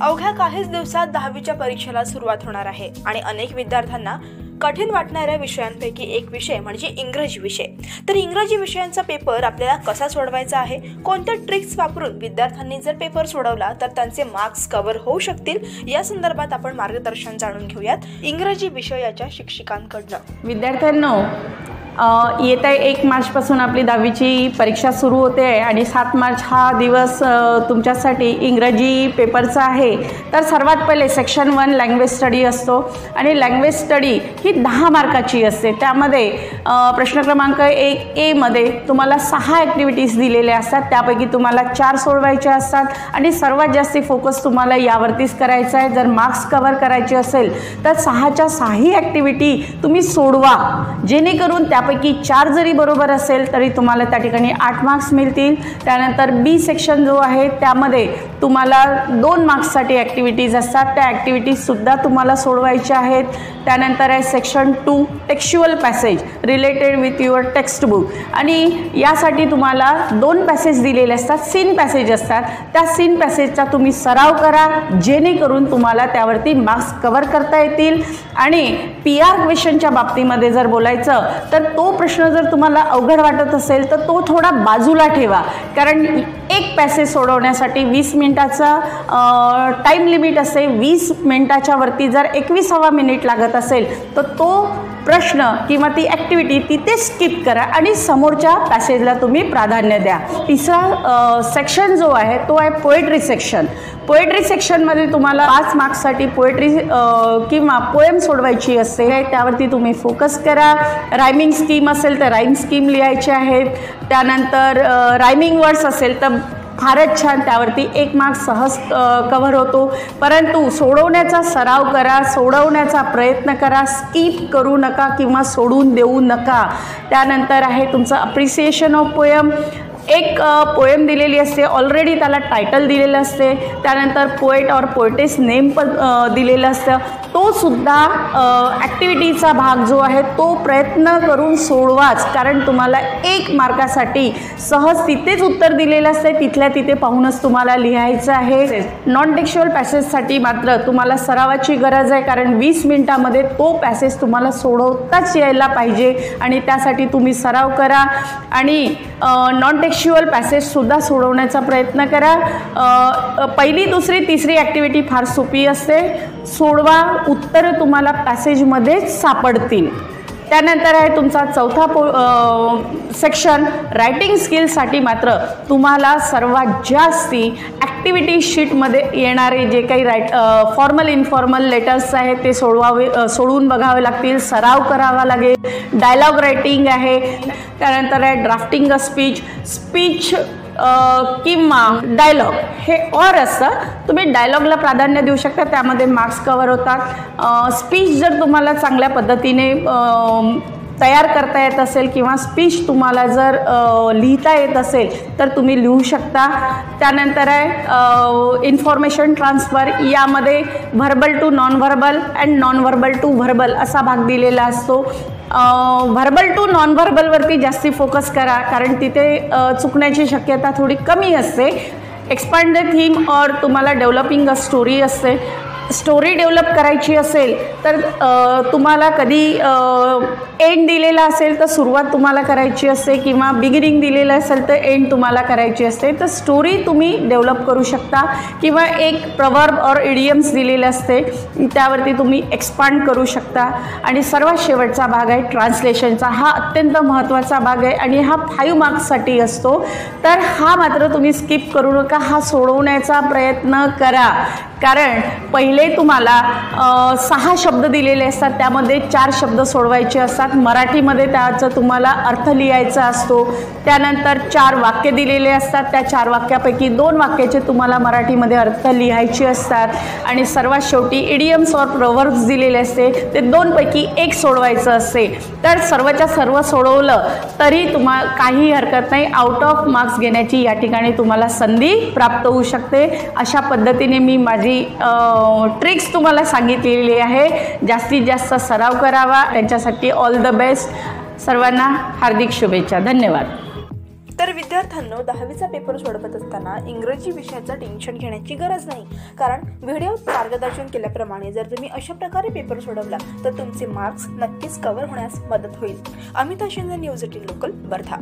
अवघ्या काहीच दिवसात दहावीच्या परीक्षेला सुरुवात होणार आहे आणि अनेक विद्यार्थ्यांना कठीण वाटणाऱ्या विषयांपैकी एक विषय म्हणजे इंग्रजी विषय. तर इंग्रजी विषयांचा पेपर आपल्याला कसा सोडवायचा आहे? कोणत्या ट्रिक्स वापरून विद्यार्थ्यांनी जर पेपर सोडवला तर त्यांचे मार्क्स कव्हर होऊ शकतील? या संदर्भात आपण मार्गदर्शन जाणून घेऊयात. इंग्रजी विषयाच्या शिक्षिकांकडनं. विद्यार्थ्यांनो येत्या एक मार्चपासून आपली दहावीची परीक्षा सुरू होते आहे आणि सात मार्च हा दिवस तुमच्यासाठी इंग्रजी पेपरचा आहे. तर सर्वात पहिले सेक्शन वन लँग्वेज स्टडी असतो. आणि लँग्वेज स्टडी ही दहा मार्काची असते. त्यामध्ये प्रश्न क्रमांक एक एमध्ये तुम्हाला सहा ॲक्टिव्हिटीज दिलेल्या असतात. त्यापैकी तुम्हाला चार सोडवायच्या असतात आणि सर्वात जास्ती फोकस तुम्हाला यावरतीच करायचा आहे. जर मार्क्स कवर करायचे असेल तर सहाच्या सहाही ॲक्टिव्हिटी तुम्ही सोडवा. जेणेकरून त्यापैकी चार जरी बरोबर असेल तरी तुम्हाला त्या ठिकाणी आठ मार्क्स मिळतील. त्यानंतर बी सेक्शन जो आहे त्यामध्ये तुम्हाला दोन मार्क्ससाठी ॲक्टिव्हिटीज असतात. त्या ॲक्टिव्हिटीजसुद्धा तुम्हाला सोडवायच्या आहेत. त्यानंतर आहे section two textual passage related with your textbook आणि यासाठी तुम्हाला दोन पॅसेज दिलेले असतात सीन पॅसेज असतात. त्या सीन पॅसेजचा तुम्ही सराव करा जेणेकरून तुम्हाला त्यावरती मार्क्स कवर करता येतील. आणि पी आर क्वेश्चनच्या बाबतीमध्ये जर बोलायचं तर तो प्रश्न जर तुम्हाला अवघड वाटत असेल तर तो थोडा बाजूला ठेवा. कारण एक पॅसेज सोडवण्यासाठी वीस मिनिटाचा टाईम लिमिट असेल वीस मिनिटाच्या वरती जर एकविसावा मिनिट लागत असेल तर तो प्रश्न किंवा ती ॲक्टिव्हिटी तिथे स्किप करा आणि समोरच्या पॅसेजला तुम्ही प्राधान्य द्या. तिसरा सेक्शन जो आहे तो आहे पोएट्री सेक्शन पोएट्री सेक्शनमध्ये तुम्हाला पाच मार्क्ससाठी पोएट्री किंवा पोएम सोडवायची असते त्यावरती तुम्ही फोकस करा. रायमिंग स्कीम असेल तर राईम स्कीम लिहायचे आहेत त्यानंतर रायमिंग वर्ड्स असेल तर फारच छान त्यावरती एक मार्क सहज कव्हर होतो. परंतु सोडवण्याचा सराव करा सोडवण्याचा प्रयत्न करा स्किप करू नका किंवा सोडून देऊ नका. त्यानंतर आहे तुमचं अप्रिसिएशन ऑफ पोयम एक पोएम दिलेली असते. ऑलरेडी त्याला टायटल दिलेलं असते. त्यानंतर पोएट और पोएटेस नेम पण दिलेलं असतं. तो सुद्धा ॲक्टिव्हिटीचा भाग जो आहे तो प्रयत्न करून सोडवाच. कारण तुम्हाला एक मार्कासाठी सहज तिथेच उत्तर दिलेलं असते तिथल्या तिथे पाहूनच तुम्हाला लिहायचं आहे. नॉन टेक्शुअल पॅसेजसाठी मात्र तुम्हाला सरावाची गरज आहे. कारण वीस मिनिटामध्ये तो पॅसेज तुम्हाला सोडवताच यायला पाहिजे. आणि त्यासाठी तुम्ही सराव करा. आणि नॉन टेक्श टेक्च्युअल पॅसेजसुद्धा सोडवण्याचा प्रयत्न करा. पहिली दुसरी तिसरी ॲक्टिव्हिटी फार सोपी असते. सोडवा उत्तरं तुम्हाला पॅसेजमध्येच सापडतील. त्यानंतर आहे तुमचा चौथा पो सेक्शन रायटिंग स्किलसाठी मात्र तुम्हाला सर्वात जास्ती ॲक्टिव्हिटी शीटमध्ये येणारे जे काही राईट फॉर्मल इन्फॉर्मल लेटर्स आहेत ते सोडवावे सोडवून बघावे लागतील सराव करावा लागेल. डायलॉग रायटिंग आहे. त्यानंतर आहे ड्राफ्टिंग अ स्पीच स्पीच किंवा डायलॉग हे ऑर असतं. तुम्ही डायलॉगला प्राधान्य देऊ शकता. त्यामध्ये मार्क्स कवर होतात. स्पीच जर तुम्हाला चांगल्या पद्धतीने तयार करता येत असेल किंवा स्पीच तुम्हाला जर लिहिता येत असेल तर तुम्ही लिहू शकता. त्यानंतर आहे इन्फॉर्मेशन ट्रान्सफर यामध्ये verbal to non verbal and non verbal to verbal असा भाग दिलेला असतो. व्हर्बल टू नॉन व्हर्बलवरती जास्ती फोकस करा कारण तिथे चुकण्याची शक्यता थोडी कमी असते. एक्सपांड द थीम और तुम्हाला डेव्हलपिंग अ स्टोरी असते. स्टोरी डेव्हलप करायची असेल तर तुम्हाला कधी एंड दिलेला असेल तर सुरुवात तुम्हाला करायची असते किंवा बिगिनिंग दिलेलं असेल तर एंड तुम्हाला करायची असते. तर स्टोरी तुम्ही डेव्हलप करू शकता किंवा एक प्रवर्ब और इडियम्स दिलेले असते त्यावरती तुम्ही एक्सपांड करू शकता. आणि सर्वात शेवटचा भाग आहे ट्रान्सलेशनचा हा अत्यंत महत्त्वाचा भाग आहे आणि हा फाईव्ह मार्क्ससाठी असतो. तर हा मात्र तुम्ही स्किप करू नका. हा सोडवण्याचा प्रयत्न करा. कारण पहिले तुम्हाला सहा शब्द दिलेले असतात त्यामध्ये चार शब्द सोडवायचे असतात. मराठीमध्ये त्याचा तुम्हाला अर्थ लिहायचा असतो. त्यानंतर चार वाक्य दिलेले असतात. त्या चार वाक्यापैकी दोन वाक्याचे तुम्हाला मराठीमध्ये अर्थ लिहायचे असतात. आणि सर्वात शेवटी इडियम्स और प्रवर्ब्स दिलेले असते. ते दोनपैकी एक सोडवायचं असते. तर सर्वच्या सर्व सोडवलं तरी तुम्हा काही हरकत नाही. आउट ऑफ मार्क्स घेण्याची या ठिकाणी तुम्हाला संधी प्राप्त होऊ शकते. अशा पद्धतीने मी माझी ट्रिक्स तुम्हाला सांगितलेली आहे. जास्तीत जास्त सराव करावा. त्यांच्यासाठी ऑल द बेस्ट सर्वांना हार्दिक शुभेच्छा. धन्यवाद. तर विद्यार्थ्यांनो दहावीचा पेपर सोडवत असताना इंग्रजी विषयाचं टेन्शन घेण्याची गरज नाही. कारण व्हिडिओत मार्गदर्शन केल्याप्रमाणे जर तुम्ही अशा प्रकारे पेपर सोडवला तर तुमचे मार्क्स नक्कीच कव्हर होण्यास मदत होईल. Amita Shinde news eighteen local Wardha.